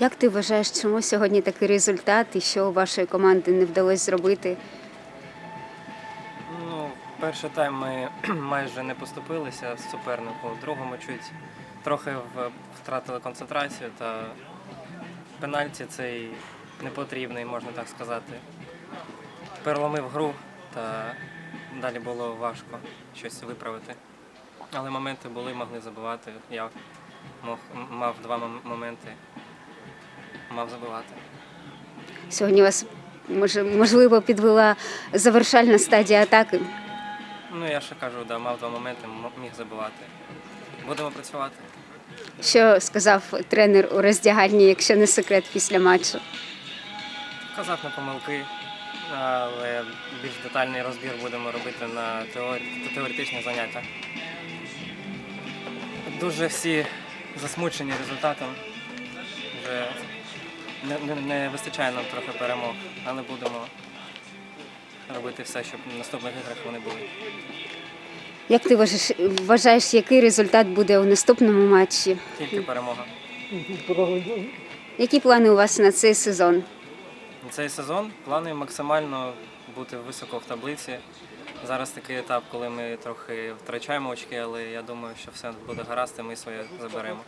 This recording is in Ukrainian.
Як ти вважаєш, чому сьогодні такий результат і що у вашої команди не вдалося зробити? Ну, перший тайм ми майже не поступилися з супернику. В другому чуть трохи втратили концентрацію та пенальті цей непотрібний, можна так сказати. Переломив гру та далі було важко щось виправити. Але моменти були, могли забивати. Я мав два моменти, мав забивати. Сьогодні вас може, можливо підвела завершальна стадія атаки. Ну, я ще кажу, да, мав два моменти, міг забивати. Будемо працювати. Що сказав тренер у роздягальні, якщо не секрет після матчу? Казав на помилки, але більш детальний розбір будемо робити на теоретичних заняттях. Дуже всі засмучені результатом. Вже не, не, не вистачає нам трохи перемог, але будемо робити все, щоб в наступних іграх вони були. Як ти вважаєш, вважаєш, який результат буде у наступному матчі? Тільки перемога. Які плани у вас на цей сезон? На Цей сезон плани максимально бути високо в таблиці. Зараз такий етап, коли ми трохи втрачаємо очки, але я думаю, що все буде гаразд, і ми своє заберемо.